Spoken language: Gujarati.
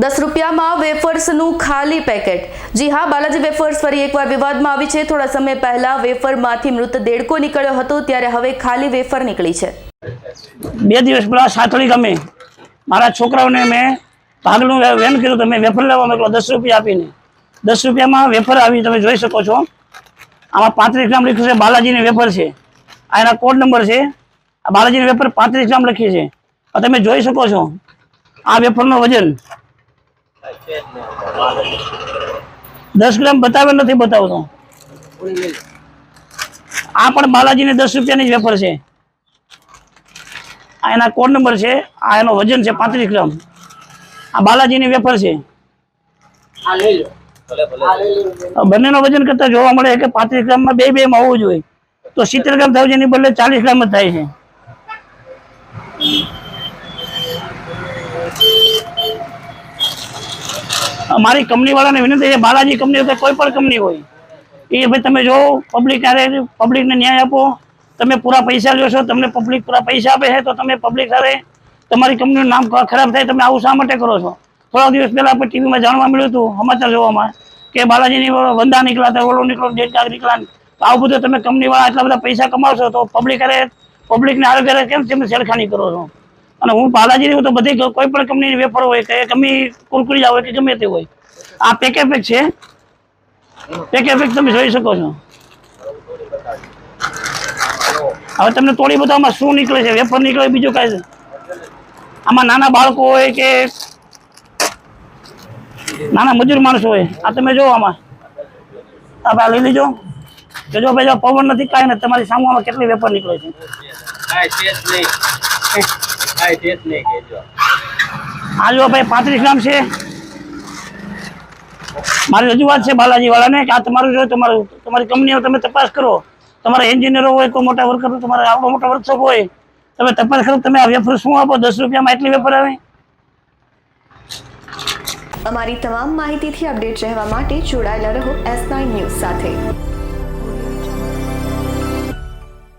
દસ રૂપિયામાં વેફર્સનું ખાલી પેકેટ. જી હા, બાલાજી વેફર્સ ફરી એકવાર વિવાદમાં આવી છે. થોડા સમય પહેલા વેફરમાંથી મૃત દેડકો નીકળ્યો હતો, ત્યારે હવે ખાલી વેફર નીકળી છે. બે દિવસ પહેલા સાતળી ગમે. મારા છોકરાઓને મેં ભાગનું વેન કર્યું તમે વેફર લેવા મોકલો, દસ રૂપિયા આપીને. દસ રૂપિયામાં વેફર આવી, તમે જોઈ શકો છો. આમાં પાંત્રીસ ગ્રામ લખ્યું છે, બાલાજીની વેફર છે. આ એના કોડ નંબર છે. આ બાલાજીની વેફર પાંત્રીસ ગ્રામ લખી છે. તમે જોઈ શકો છો. આ વેફરનું વજન દસ ગ્રામ બતાવે નથી બતાવતો આ પણ બાલાજીની દસ રૂપિયાની જ વેફર છે. આ એના કોડ નંબર છે, આ એનો વજન છે પાંત્રીસ ગ્રામ. આ બાલાજીની વેફર છે. બંનેનો વજન કરતા જોવા મળે કે પાંત્રીસ ગ્રામમાં બે બે માં હોવું જોઈએ. તો સિત્તેર ગ્રામ થાય છે, એની બદલે ચાલીસ ગ્રામ જ થાય છે. મારી કંપની વાળાને વિનંતી છે, બાલાજી કંપની હોય કોઈ પણ કંપની હોય, એ ભાઈ તમે જો પબ્લિક ક્યારે પબ્લિકને ન્યાય આપો, તમે પૂરા પૈસા લ્યો છો, તમને પબ્લિક પૂરા પૈસા આપે છે, તો તમે પબ્લિક સાથે તમારી કંપનીનું નામ ખરાબ થાય, તમે આવું શા માટે કરો છો? થોડા દિવસ પહેલા આપણે ટીવીમાં જાણવા મળ્યું હતું, સમાચાર જોવામાં, કે બાલાજીની વંદા નીકળ્યા હતા, ઓલો નીકળો ડેટ કાગ નીકળ્યા આવું બધું તમે કંપનીવાળા આટલા બધા પૈસા કમાવશો, તો પબ્લિક હારે પબ્લિકને આરોગ્ય કેમ તમે છેડખાની કરો છો? અને હું બાલાજી હું તો બધી કોઈ પણ કંપનીની વેફર હોય કે ગમે કુરકુરી હોય કે ગમે તે હોય. આ પેકે પેક છે. પેકે પેક તમે જોઈ શકો છો. હવે તમને તોડી બતાવવામાં શું નીકળે છે? વેફર નીકળે બીજું કાંઈ છે? આમાં નાના બાળકો હોય કે નાના મજૂર માણસો હોય, આ તમે જો આમાં. તમે આ લઈ લીજો. કે જો પવન નથી કાંઈ નથી, તમારી સામે આમાં કેટલી વેફર નીકળે છે? કાંઈ નહીં કહેજો જો. ભાઈ પાંત્રીસ ગ્રામ છે. મારી રજૂઆત છે બાલાજી વાળાને કે આ તમારું જો તમારું તમારી કંપનીઓ તમે તપાસ કરો. તમારા એન્જિનિયરો હોય કોઈ મોટા વર્કર તમારા આવડો મોટા વર્કશોપ હોય તમે તપાસ કરો તમે આ વેફર શું આપો દસ રૂપિયામાં એટલી વેફર આવે? અમારી તમામ માહિતીથી અપડેટ રહેવા માટે જોડાયેલા રહો એસ નાઇન ન્યૂઝ સાથે.